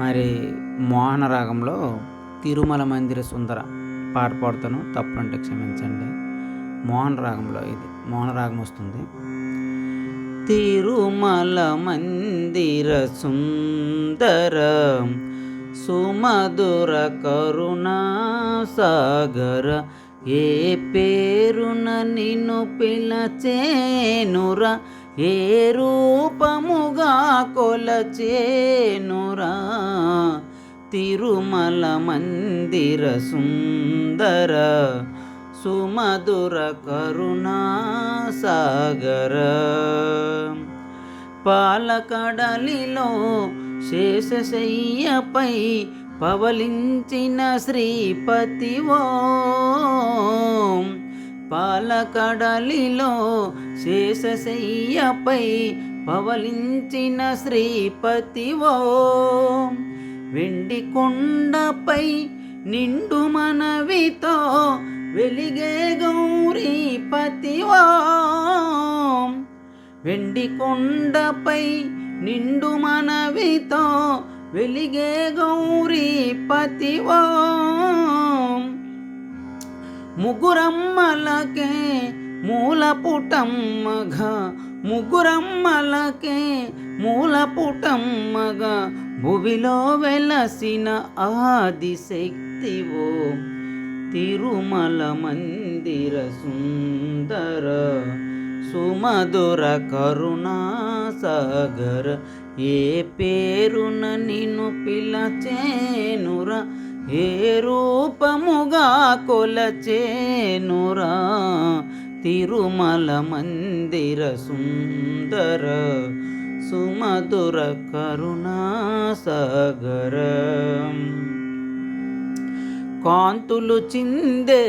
మరి మోహన రాగంలో తిరుమల మందిర సుందర పాట పాడుతాను తప్పంటే క్షమించండి. మోహన రాగంలో ఇది మోహన రాగం వస్తుంది. తిరుమల మందిర సుందర సుమధుర కరుణా సాగర ఏ పేరున నిన్ను పిలచేనురా ఏ రూపముగా కొలచేనురా? తిరుమల మందిర సుందర సుమధుర కరుణా సాగర పాలకడలిలో శేషశయ్యపై పవలించిన శ్రీపతివో పాలకడలిలో శేషశయ్యపై పవలించిన శ్రీపతివో వెండి కొండపై నిండు మనవితో వెలిగే గౌరీపతివో. వెండి కొండపై నిండు మనవితో వెలిగే గౌరీపతివో. ముగ్గురమ్మలకే మూల పుటమ్మగా ముగ్గురమ్మలకే మూలపుటమ్మగా భువిలో వెలసిన ఆదిశక్తివో తిరుమల మందిర సుందర సుమధుర కరుణా సాగర ఏ పేరున నిన్ను పిలచేనురా? ఏ రూపముగా కొలచేనురా? తిరుమల మందిర సుందర సుమధుర కరుణా సాగర కాంతులు చిందే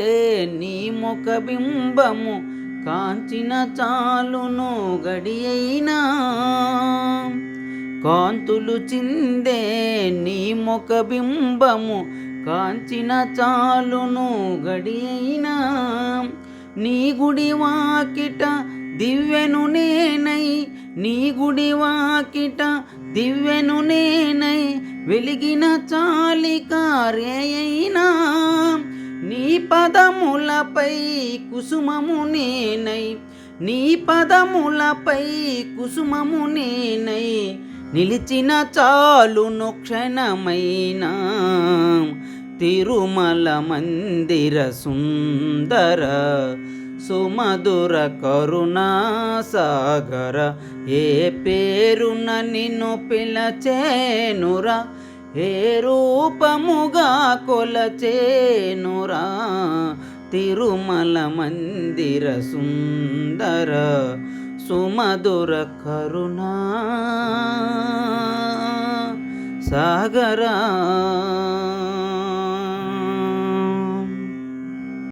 నీ ముఖ బింబము కాంచిన చాలును గడియైనా. కాంతులు చిందే నీ ముఖ బింబము కాంచిన చాలును గడియైనా. నీ గుడి వాకిట దివ్యను నేనై నీ గుడి వాకిట దివ్యను నేనై వెలిగిన చాలి కార్యైనా నీ పదములపై కుసుమము నేనై నీ పదములపై కుసుమము నేనై నిలిచిన చాలును క్షణమైనా. తిరుమల మందిర సుందర సుమధుర కరుణా సాగర ఏ పేరున నిన్ను పిలచేనురా ఏ రూపముగా కొలచేనురా. తిరుమల మందిర సుందర సుమధుర కరుణా సాగరా